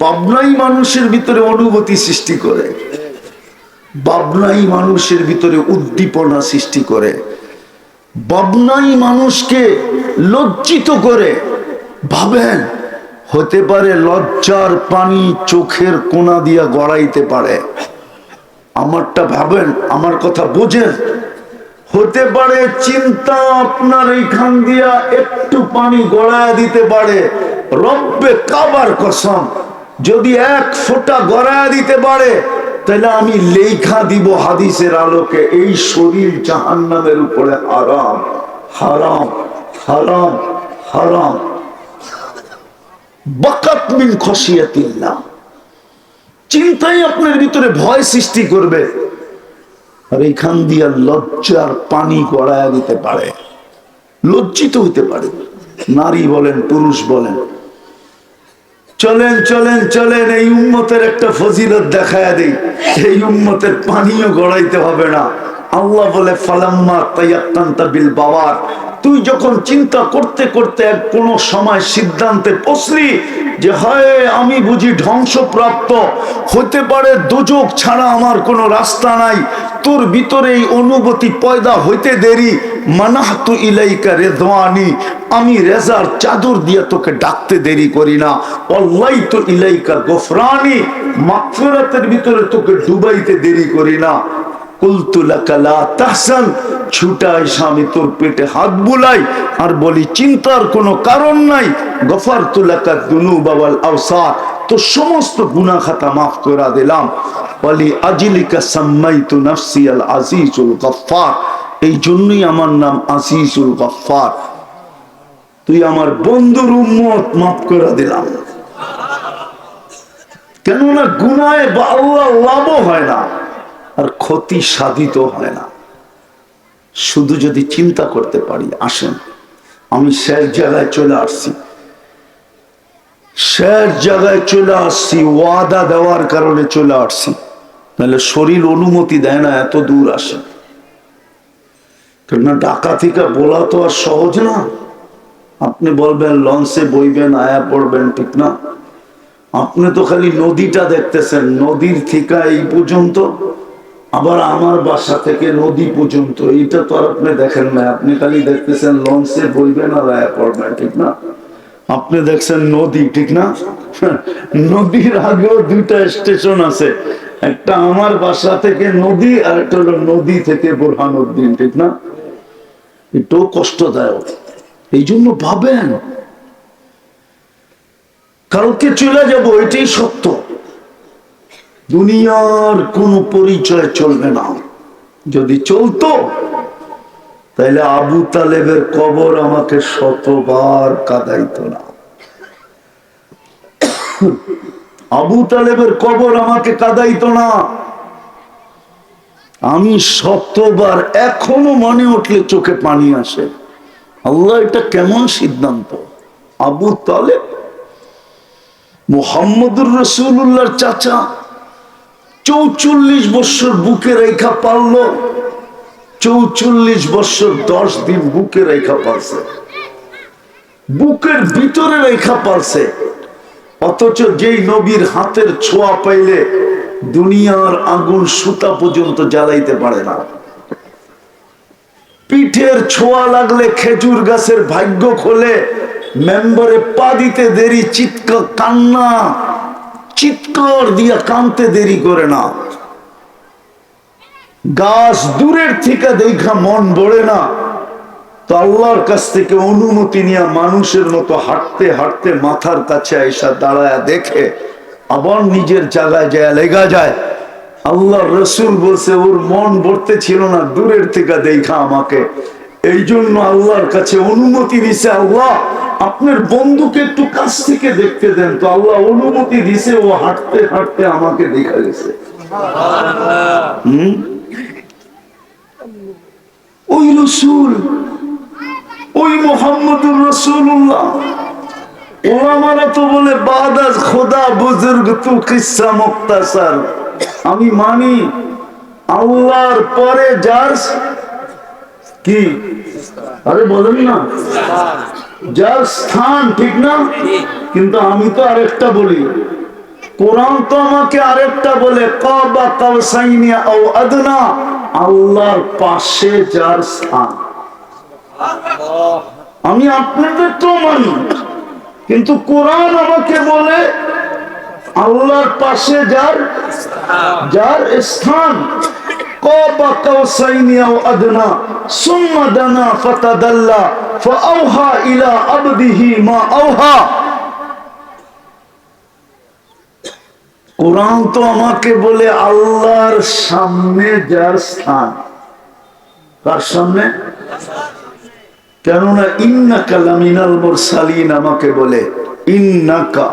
ভাবনাই মানুষের ভিতরে অনুভূতি সৃষ্টি করে। বাবনাই মানুষের ভিতরে উদ্দীপনা সৃষ্টি করে। বাবনাই মানুষকে লজ্জিত করে। ভাবেন, হতে পারে লজ্জার পানি চোখের কোনা দিয়া গড়াইতে পারে। আমারটা ভাবেন, আমার কথা বোঝেন? হতে পারে চিন্তা আপনার এইখান দিয়া একটু পানি গড়ায় দিতে পারে। রব্বে কাবার কসম যদি এক ফোঁটা গড়ায় দিতে পারে, তাহলে আমি লেখা দিব হাদিসের আলোকে, এই শরীর জাহান্নামের উপরে হারাম হারাম হারাম হারাম। চিন্তাই আপনার ভিতরে ভয় সৃষ্টি করবে। আর এখান দিয়া লজ্জার পানি গড়ায় দিতে পারে। লজ্জিত হইতে পারে। নারী বলেন, পুরুষ বলেন চলেন চলেন চলেন, এই উম্মতের একটা ফজিলত দেখায় দেই। এই উম্মতের পানিও গড়াইতে হবে না। আল্লাহ বলে, ফালাম্মা তাইয়াক্কান্তা বিল বাবার তুই যখন চিন্তা করতে করতে এক কোনো সময় সিদ্ধান্তে পৌঁছলি যে, হয়, আমি বুঝি ধ্বংসপ্রাপ্ত। হতে পারে দুযোগ ছাড়া আমার কোনো রাস্তা নাই। তোর ভিতরে এই অনুভূতি পয়দা হইতে দেরি। মানাহতু ইলাইকা রেদওয়ানি, আমি রেজার চাদর দিয়ে তোকে ডাকতে দেরি করি না। তো ইলাইকা ভিতরে তোকে ডুবাইতে দেরি করি না। কুলতুলাকালা তাহসান, ছুটা এসে তোর পেটে হাত বুলাই আর বলি, চিন্তার কোনো কারণ নাই। গফার তুলাকা দুনু বাবাল আওসার তো সমস্ত গুনা খাতা মাফ করে দিলাম। বলি আজিলিকা সাম্মাইতু নাফসি আল আজিজুল গফফার। এই জন্যই আমার নাম আজিজুল গফফার। তুই আমার বন্ধুর উম্মত মাফ করে দিলাম। কেননা গুনায় বা আল্লাহ লাভও হয় না, আর ক্ষতি সাধিত হয় না। শুধু যদি চিন্তা করতে পারি, আসেন, আমি শেষ জায়গায় চলে আসছি। শেষ জায়গায় চলে আসছি, ওয়াদা দেওয়ার কারণে চলে আসছি। নাহলে শরীর অনুমতি দেয় না, এত দূর আসে কেননা ঢাকা থেকে বলা তো আর সহজ না। আপনি বলবেন, লঞ্চে বইবেন, আয়া পড়বেন, ঠিক না? আপনি তো খালি নদীটা দেখতেছেন, নদীর থেকে এই পর্যন্ত। আবার আমার বাসা থেকে নদী পর্যন্ত, এইটা তো আর আপনি দেখেন না আপনি খালি দেখতেছেন, লঞ্চে বইবেন আর আয়া পড়বেন, ঠিক না? আপনি দেখছেন নদী, ঠিক না? নদীর আগেও দুইটা স্টেশন আছে। একটা আমার বাসা থেকে নদী, আর একটা হলো নদী থেকে বোরহানুদ্দিন, ঠিক না? এটাও কষ্টদায়ক। এই জন্য ভাবেন। কালকে চলে যাব, এটাই সত্য। দুনিয়ার কোন পরিচয় চলবে না। যদি চলতো তাহলে আবু তালেবের কবর আমাকে শতবার কাদাইত না। আবু তালেবের কবর আমাকে কাদাইত না। আমি শতবার এখনও মনে উঠলে চোখে পানি আসে। আল্লাহ, এটা কেমন সিদ্ধান্ত? আবু তালেব, মোহাম্মদুর রসুল্লাহর চাচা, চৌচল্লিশ বছর বুকে রেখা পারল, চৌচল্লিশ বছর দশ দিন বুকে রেখা পারছে। বুকের ভিতরে রেখা পারছে। অথচ যেই নবীর হাতের ছোঁয়া পাইলে দুনিয়ার আগুন সুতা পর্যন্ত জ্বালাইতে পারে না। পিঠের ছোঁয়া লাগলে খেজুর গাছের ভাগ্য খোলে, মেম্বারে পা দিতে দেরি, চিৎকার, কান্না, চিৎকার দিয়া কানতে দেরি করে না। গাছ দূরের থেকে দেখা মন বড়ে না। তো আল্লাহর কাছ থেকে অনুমতি নিয়ে মানুষের মতো হাঁটতে হাঁটতে মাথার কাছে এসা দাঁড়ায় দেখে আবার নিজের জায়গায় যায়, লেগা যায়। আল্লাহ রসুল বলছে, ওর মন ভরতে ছিল না, দূরের থেকে দেখা আমাকে। এই জন্য আল্লাহর কাছে অনুমতি দিছে, আল্লাহ, আপনার বন্ধুকে একটু কাছ থেকে দেখতে দেন। তো আল্লাহ অনুমতি দিছে, ও হাঁটতে হাঁটতে আমাকে দেখা গেছে। ওই রসুল, ওই মোহাম্মদুর রসুল্লাহ আমি মানি, আল্লাহর পরে যার কি? আরে বলেন না। যার স্থান ঠিক না, কিন্তু আমি তো আরেকটা বলি। কোরআন তো আমাকে আরেকটা বলে আল্লাহর পাশে যার স্থান। আমি আপনাদের তো মানি। কিন্তু কোরআন আমাকে বলে আল্লাহর পাশে যার যার স্থান। কোরআন তো আমাকে বলে আল্লাহর সামনে যার স্থান। কার সামনে? কেননা ইন্নাকা লামিনাল মুরসালিন আমাকে বলে, ইন্নাকা।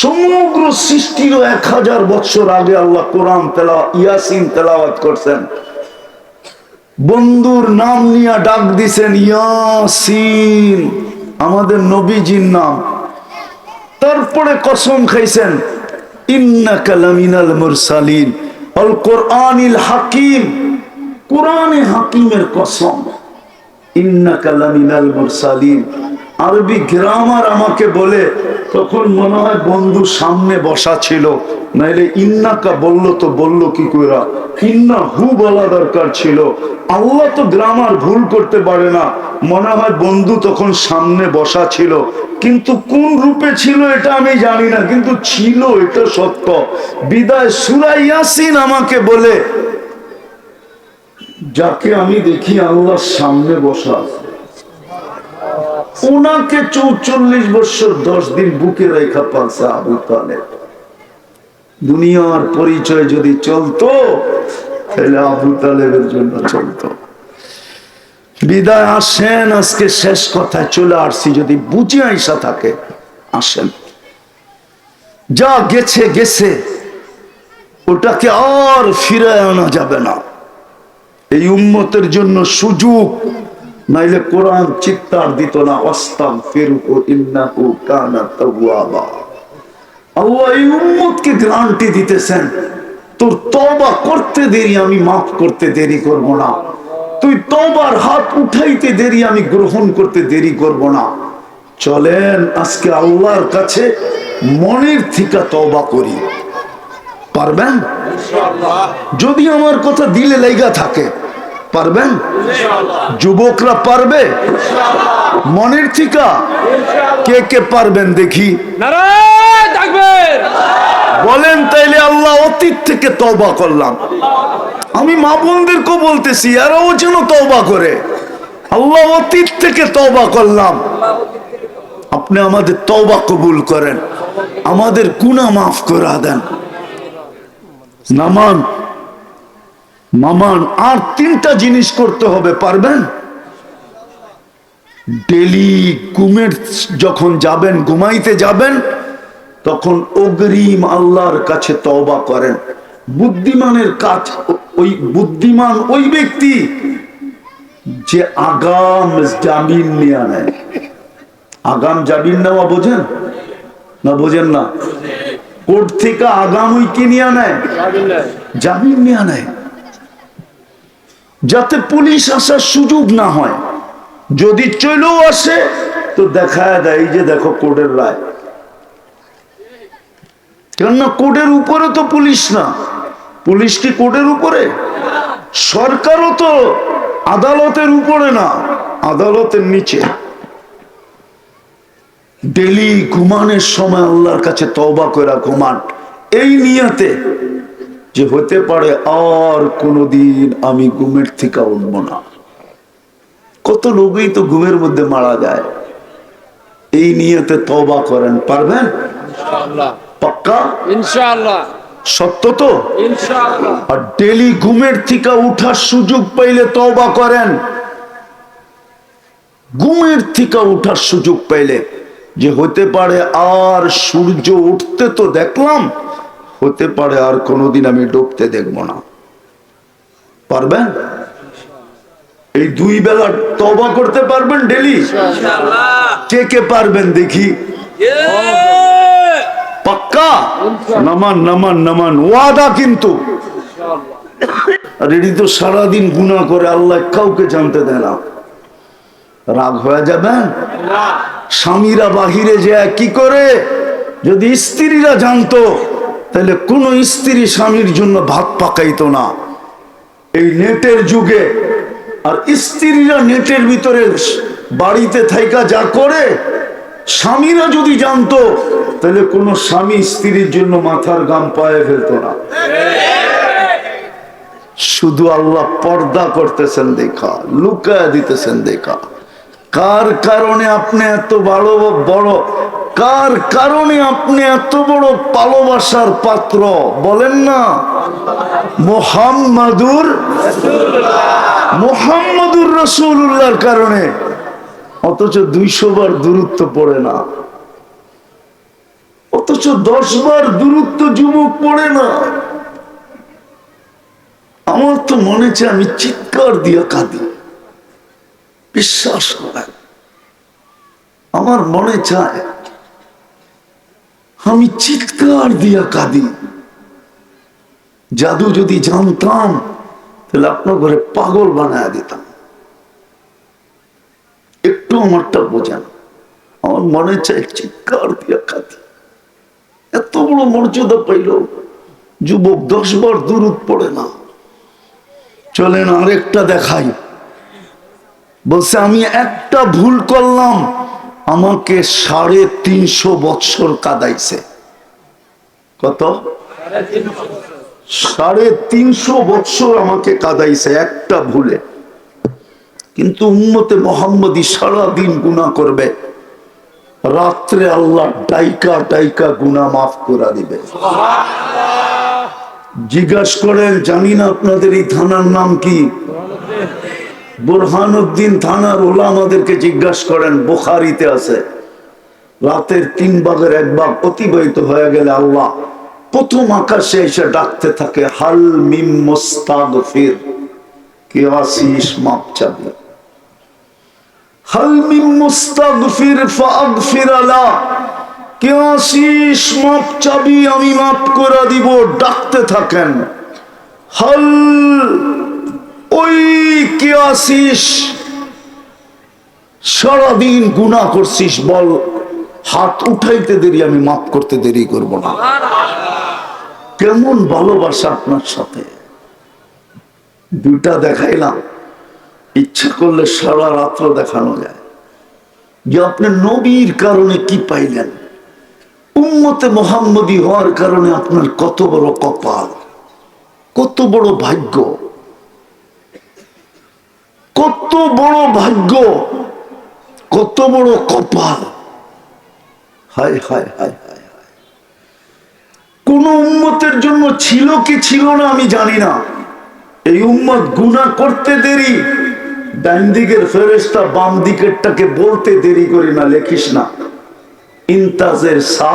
সমগ্র সৃষ্টির এক হাজার বছর আগে আল্লাহ কোরআন তেলা ইয়াসিন তেলাওয়াত করছেন। বন্ধুর নাম নিয়ে ডাক দিছেন, ইয়াসিন, আমাদের নবীজির নাম। তারপরে কসম খাইছেন, ইন্নাকা লামিনাল মুরসালিন আল কোরআনিল হাকিম। কোরআনে হাকিমের কসম। আরবি গ্রামার আমাকে বলে, তখন মনে হয় বন্ধু সামনে বসা ছিল। নাইলে ইন্নাকা বলল তো বলল কি কইরা? ইন্না হু বলা দরকার ছিল। আল্লাহ তো গ্রামার ভুল করতে পারে না। মনে হয় বন্ধু তখন সামনে বসা ছিল। কিন্তু কোন রূপে ছিল এটা আমি জানি না, কিন্তু ছিল, এটা সত্য। বিদায় সুরাই ইয়াসিন আমাকে বলে যাকে আমি দেখি আল্লাহর সামনে বসা ওনাকে চৌচল্লিশ বছর, দশ দিন বুকে রেখা পালছে আবু তালেব। দুনিয়ার পরিচয় যদি চলতো, তাহলে আবু তালেবের জন্য চলতো। বিদায়, আসেন, আজকে শেষ কথায় চলে আসছি। যদি বুঝে আইসা থাকে, আসেন। যা গেছে গেছে। ওটাকে আর ফিরে আনা যাবে না। এই উম্মতের জন্য সুযোগ। নাইলে কোরআন চিত্তার দিত না অস্তাম ফেরুকু ইন্নাহু কানা তাওয়াবা। আল্লাহ এই উম্মতকে গ্রান্টি দিতেছেন। তোর তওবা করতে দেরি আমি মাফ করতে দেরি করব না। তুই তওবার হাত উঠাইতে দেরি আমি গ্রহণ করতে দেরি করব না। চলেন আজকে আল্লাহর কাছে মনের থেকে তওবা করি। পারবেন? যদি আমার কথা দিলে লাইগা থাকে পারবেন? যুবকরা পারবে? মনের থিকা কে কে পারবেন দেখি। বলেন তাইলে আল্লাহ অতীত থেকে তওবা করলাম। আমি মা বোনদেরকেও বলতেছি এরাও যেন তওবা করে। আল্লাহ অতীত থেকে তওবা করলাম। আপনি আমাদের তওবা কবুল করেন। আমাদের কুনা মাফ করা দেন। নামান মামান আর তিনটা জিনিস করতে হবে পারবেন? ডেলি ঘুমের যখন যাবেন ঘুমাইতে যাবেন তখন অগ্রিম আল্লাহর কাছে তওবা করেন। বুদ্ধিমানের কাজ ওই বুদ্ধিমান ওই ব্যক্তি যে আগাম জামিন নিয়ে নেয় আগাম জামিন নেওয়া বোঝেন? না বোঝেন না? কোর্ট থেকে আগাম ওই কি নিয়ে নেয়। জামিন নিয়ে নেয় যাতে পুলিশ আসার সুযোগ না হয়। যদি চলেও আসে, তো দেখা দেয় যে দেখো কোর্টের রায়। কেননা কোর্টের উপরে তো পুলিশ না। পুলিশ কি কোর্টের উপরে? সরকারও তো আদালতের উপরে না, আদালতের নিচে। ডেলি ঘুমানের সময় আল্লাহর কাছে তওবা করে ঘুমান। এই নিয়তে যে হতে পারে আর কোনোদিন আমি ঘুমের থেকে উঠবো না। কত লোকই তো ঘুমের মধ্যে মারা যায়। এই নিয়তে তওবা করেন পারবেন? পাক্কা? ইনশাআল্লাহ। সত্য তো? আর ডেলি ঘুমের থেকে উঠার সুযোগ পাইলে তওবা করেন। ঘুমের থেকে উঠার সুযোগ পাইলে যে হতে পারে আর সূর্য উঠতে তো দেখলাম হতে পারে আর কোনোদিন আমি ডুবতে দেখব না। পারবেন? এই দুই বেলা তবা করতে পারবেন ডেলি? কে কে পারবেন দেখি? পাক্কা? নামান নামান নামান ওয়াদা কিন্তু। আর এটি তো সারাদিন গুণা করে আল্লাহ কাউকে জানতে দেয় না। রাগ হয়ে যাবেন স্বামীরা বাহিরে যায় কি করে? যদি স্ত্রীরা জানতো তাহলে কোনো স্ত্রী স্বামীর জন্য ভাত পাকাইতো না। এই নেটের যুগে আর স্ত্রীরা নেটের ভিতরে বাড়িতে থাইকা যা করে, স্বামীরা যদি জানতো, তাহলে কোনো স্বামী স্ত্রীর জন্য মাথার গাম পায়ে ফেলতো না। শুধু আল্লাহ পর্দা করতেছেন দেখা, লুকায় দিতেছেন দেখা। কার কারণে আপনি এত বড় বড়? কার কারণে আপনি এত বড় ভালোবাসার পাত্র? বলেন না। মোহাম্মদুর মোহাম্মদুর রসুল্লাহর কারণে। অথচ দুইশো বার দূরত্ব পড়ে না। অথচ দশ বার দূরত্ব যুবক পড়ে না। আমার তো মনে চায় আমি চিৎকার দিয়ে কাঁদি। বিশ্বাস করেন। আমার মনে চায়, আমি চিৎকার দিয়া কাঁদি। জাদু যদি জানতাম, তাহলে আপনার ঘরে পাগল বানায় দিতাম। একটু আমারটা বোঝেন, আমার মনে চায় চিৎকার দিয়া কাঁদি। এত বড় মর্যাদা পাইল, যুবক দশ বার দূরত পড়ে না। চলেন আরেকটা দেখাই। বলছে, আমি একটা ভুল করলাম। আমাকে সাড়ে তিনশো বৎসর কাদাইছে। কত? সাড়ে তিনশো বৎসর আমাকে কাদাইছে একটা ভুলে। কিন্তু উম্মতে মোহাম্মদী সারাদিন গুণা করবে। রাত্রে আল্লাহ ডাইকা ডাইকা গুণা মাফ করে দিবে। জিজ্ঞাসা করেন, জানি না আপনাদের এই থানার নাম কি? বুরহানুদ্দিন থানার ওলা আমাদেরকে জিজ্ঞাসা করেন, বোখারিতে আছে। রাতের তিন ভাগের এক ভাগ অতিবাহিত হয়ে গেলে আল্লাহ প্রথম আকাশে এসে ডাকতে থাকে, হাল মিম মোস্তাগফির। কে আসিস মাপ চাবি। হাল মিম মোস্তাগফির ফাগফির আলা। কে আসিস মাপ চাবি, আমি মাপ করে দিব। ডাকতে থাকেন, হাল ওই কে আসিস সারাদিন গুণা করছিস, বল। হাত উঠাইতে দেরি, আমি মাফ করতে দেরি করব না। কেমন ভালোবাসা আপনার সাথে? দুটা দেখাইলাম। ইচ্ছা করলে সারা রাত্র দেখানো যায়। যে আপনি নবীর কারণে কি পাইলেন? উম্মতে মোহাম্মদী হওয়ার কারণে আপনার কত বড় কপাল, কত বড় ভাগ্য। কত বড় ভাগ্য, কত বড় কপাল। হায় হায় হায় হায় কোন উম্মতের জন্য ছিল কি ছিল না আমি জানি না। এই উম্মত গুণা করতে দেরি, ডান দিকের ফেরেস্তা বাম দিকেরটাকে বলতে দেরি করি না, লেখিস না। ইন্তাজের সা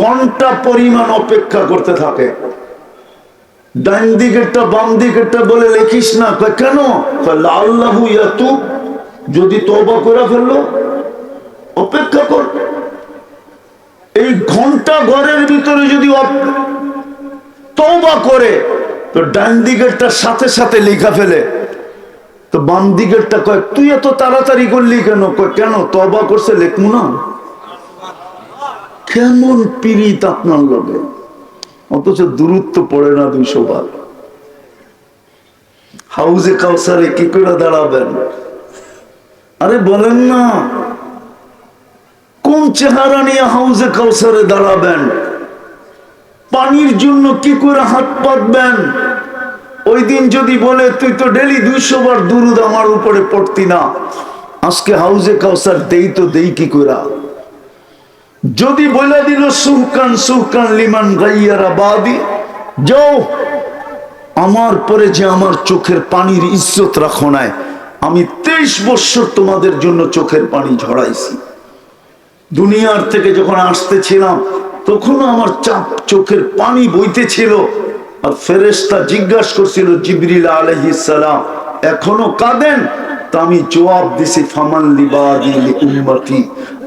ঘণ্টা পরিমাণ অপেক্ষা করতে থাকে। ডান দিকেরটা, বাম দিকেরটা বলে লেখিস না। কয়, কেন? কয় লাল্লাহু ইয়াতুব, যদি তওবা করে ফেলল, অপেক্ষা কর। এই ঘণ্টা ঘরের ভিতরে যদি তওবা করে, তো ডান দিকেরটার সাথে সাথে লেখা ফেলে। তো বাম দিকেরটা কয়, তুই এত তাড়াতাড়ি করলি কেন? কয়, কেন? তবা করছে লেখমু না? কেমন পিরিত আপনার লগে? অথচ দূরত্ব পড়ে না দুইশো বার। হাউজে কাউসারে কি করে দাঁড়াবেন? আরে বলেন না। কোন চেহারা নিয়ে হাউজে কাউসারে দাঁড়াবেন? পানির জন্য কি করে হাত পাতবেন? ওই দিন যদি বলে, তুই তো ডেলি দুইশো বার দুরুদ আমার উপরে পড়তি না। আজকে হাউজে কাউসার দেই তো দেই কি করে যদি বলে দিল, সুরকান সুরকান, লিমান গাইয়ারা বাদি, যাও, আমার পরে যে আমার চোখের পানির ইজ্জত রাখো নাই, আমি তেইশ বছর তোমাদের জন্য চোখের পানি ঝরাইছি। দুনিয়ার থেকে যখন আসতেছিলাম, তখনও আমার চাপ চোখের পানি বইতেছিল, আর ফেরেশতা জিজ্ঞাসা করছিল, জিবরিল আলাইহিস সালাম, এখনও কাঁদেন? তা আমি জবাব দিছি, ফামান লিবাদি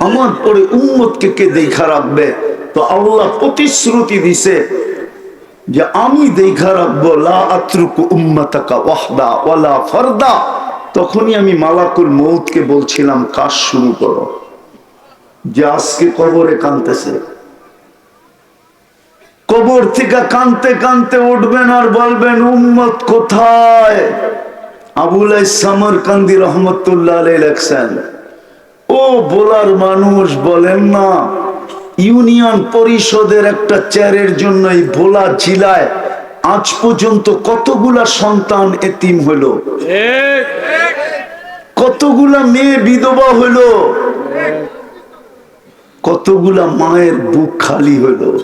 আমার পরে উম্মতকে কে দেখা রাখবে? তো আল্লাহ প্রতিশ্রুতি দিছে যে আমি দেখা রাখব, লা আত্রুকু উম্মাতাকা ওয়াহদা ওয়ালা ফারদা। তখনই আমি মালাকুল মৌতকে বলছিলাম, কাজ শুরু করো। যে আজকে কবরে কানতেছে কবর থেকে কানতে কানতে উঠবেন আর বলবেন, উম্মত কোথায়? রহমতুল্লাহ লেখছেন, ও মানুষ, বলেন না, ইউনিয়ন পরিষদের একটা চেয়ারের জন্য এই ভোলা জেলায় আজ পর্যন্ত কতগুলা সন্তান এতিম হলো? কতগুলা মেয়ে বিধবা হলো? কতগুলা মায়ের বুক খালি হলো?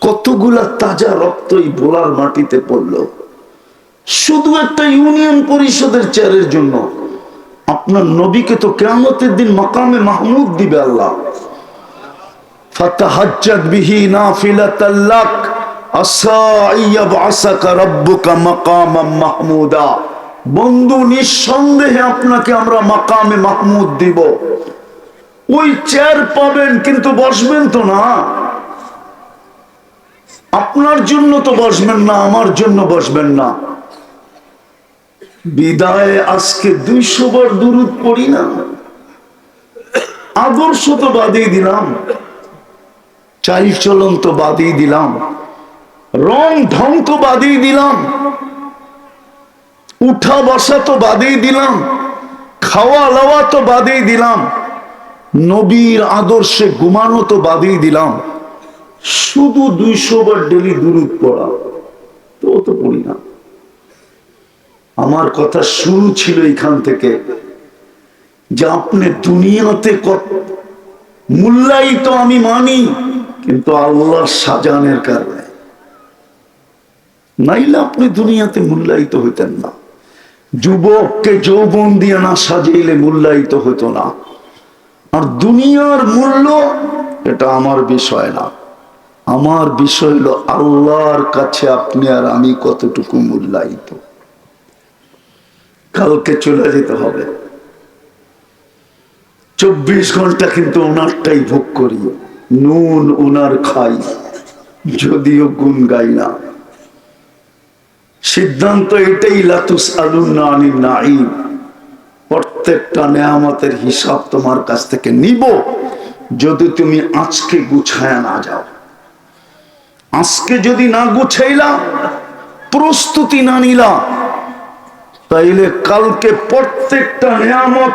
কতগুলা তাজা রক্তই বোলার মাটিতে পড়ল? শুধু একটা ইউনিয়ন পরিষদের চেয়ারের জন্য। আপনার নবীকে তো কেমতের দিন মাকামে মাহমুদ দিবে আল্লাহ। বন্ধু, নিঃসন্দেহে আপনাকে আমরা মাকামে মাহমুদ দিব। ওই চেয়ার পাবেন, কিন্তু বসবেন তো না। আপনার জন্য তো বসবেন না, আমার জন্য বসবেন না। বিদায় আজকে দুইশো বার দূরত পড়ি না। আদর্শ তো বাদিয়ে দিলাম। চাল চলন তো বাদিয়ে দিলাম। রং ঢং তো বাদিয়ে দিলাম। উঠা বসা তো বাদেই দিলাম। খাওয়া লাওয়া তো বাদেই দিলাম। নবীর আদর্শে ঘুমানো তো বাদেই দিলাম। শুধু দুইশো বার ডেলি দূরত পড়া। তো তো পড়ি না। আমার কথা শুরু ছিল এখান থেকে যে আপনি দুনিয়াতে কত মূল্যায়িত আমি মানি, কিন্তু আল্লাহ সাজানের কারণে। নাইলে আপনি দুনিয়াতে মূল্যায়িত হইতেন না। যুবককে যৌবন দিয়ে না সাজাইলে মূল্যায়িত হতো না। আর দুনিয়ার মূল্য, এটা আমার বিষয় না। আমার বিষয় হলো আল্লাহর কাছে আপনি আর আমি কতটুকু মূল্যায়িত? কালকে চলে যেতে হবে। চব্বিশ ঘণ্টা কিন্তু ওনারটাই ভোগ করি। নুন ওনার খাই, যদিও গুণ গাই না। সিদ্ধান্ত এটাই, লাতুস আলুন নাই প্রত্যেকটা নেয়ামতের হিসাব তোমার কাছ থেকে নিব, যদি তুমি আজকে গুছায় না যাও। আজকে যদি না গুছাইলা, প্রস্তুতি না নিলা তাইলে কালকে প্রত্যেকটা নিয়ামত,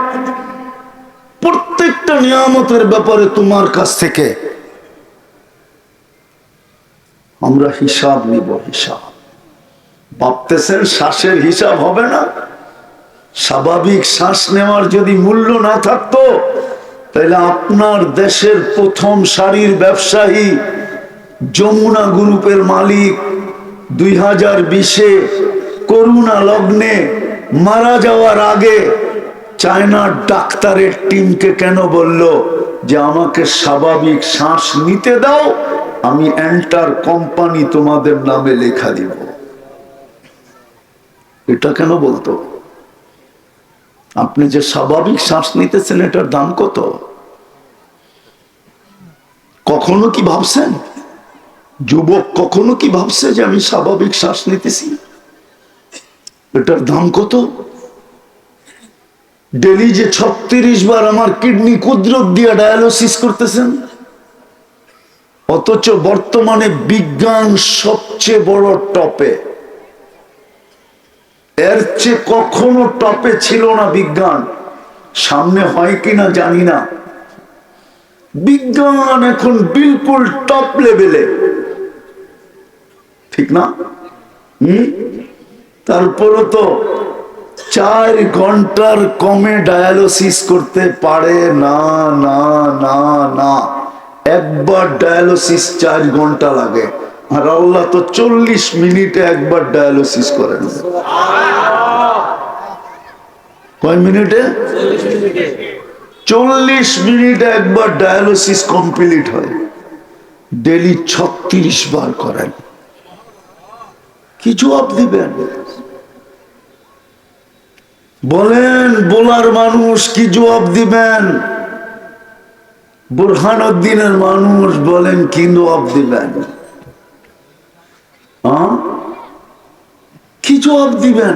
প্রত্যেকটা নিয়ামতের ব্যাপারে তোমার কাছ থেকে আমরা হিসাব নিব, হিসাব। ভাবতেছেন শ্বাসের হিসাব হবে না? স্বাভাবিক শ্বাস নেওয়ার যদি মূল্য না থাকতো তাহলে আপনার দেশের প্রথম সারির ব্যবসায়ী, যমুনা গ্রুপের মালিক, দুই হাজার বিশে করুণা লগ্নে মারা যাওয়ার আগে চায়নার ডাক্তারের টিমকে কেন বলল যে আমাকে স্বাভাবিক শ্বাস নিতে দাও, আমি এন্টার কোম্পানি তোমাদের নামে লেখা দিব। এটা কেন বলতো? আপনি যে স্বাভাবিক শ্বাস নিতেছেন, এটার দাম কত? কখনো কি ভাবছেন? যুবক কখনো কি ভাবছে যে আমি স্বাভাবিক শ্বাস নিতেছি? এটার দাম কত? ডেলি যে ছত্রিশ বার আমার কিডনি কুদরত দিয়ে ডায়ালিসিস করতেছেন, অথচ বর্তমানে বিজ্ঞান সবচেয়ে বড় টপে। এর চেয়ে কখনো টপে ছিল না বিজ্ঞান। সামনে হয় কিনা জানি না। বিজ্ঞান এখন বিলকুল টপ লেভেলে। ঠিক না? হম? তারপরে তো চার ঘণ্টার কমে ডায়ালিসিস করতে পারে না না না না। একবার ডায়ালিসিস চার ঘণ্টা লাগে। আর আল্লাহ তো চল্লিশ মিনিটে একবার ডায়ালিসিস করেন কয় মিনিটে? চল্লিশ মিনিটে একবার ডায়ালিসিস কমপ্লিট হয়। ডেলি ছত্রিশ বার করেন। কি জবাব দিবেন? বলেন, বোলার মানুষ কি জবাব দিবেন? বুরহানুদ্দিনের মানুষ বলেন, কি জবাব দিবেন? কি জবাব দিবেন?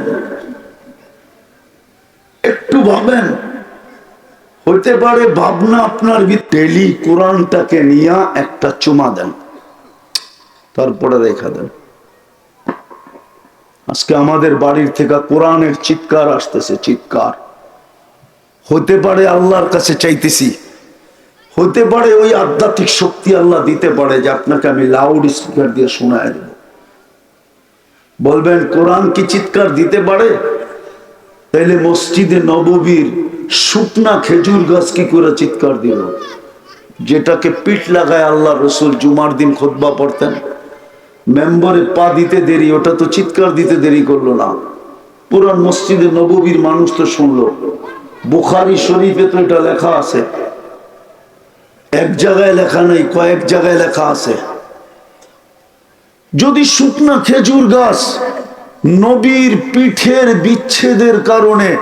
একটু ভাবেন। হতে পারে ভাবনা আপনার টেলি কোরআনটাকে নিয়ে একটা চুমা দেন। তারপরে রেখা দেন। আজকে আমাদের বাড়ির থেকে কোরআনের চিৎকার আসতেছে, চিৎকার। হতে পারে আল্লাহর কাছে চাইতেছি। হতে পারে ওই আধ্যাত্মিক শক্তি আল্লাহ দিতে পারে যে আপনাকে আমি লাউড স্পিকার দিয়ে শোনায় দেব। বলবেন, কোরআন কি চিৎকার দিতে পারে? তাইলে মসজিদে নববীর শুকনা খেজুর গাছ কি করে চিৎকার দিল? যেটাকে পিঠ লাগায় আল্লাহ রসুল জুমার দিন খোদবা পড়তেন। মেম্বারে পা দিতে দেরি, ওটা তো চিৎকার দিতে দেরি করল না। পুরান মসজিদে নববীর মানুষ তো শুনলো। বুখারি শরীফে তো এটা লেখা আছে। এক জায়গায় লেখা নেই, কয়েক জায়গায় লেখা আছে। যদি শুকনা খেজুর গাছ নবীর পিঠের বিচ্ছেদের কারণে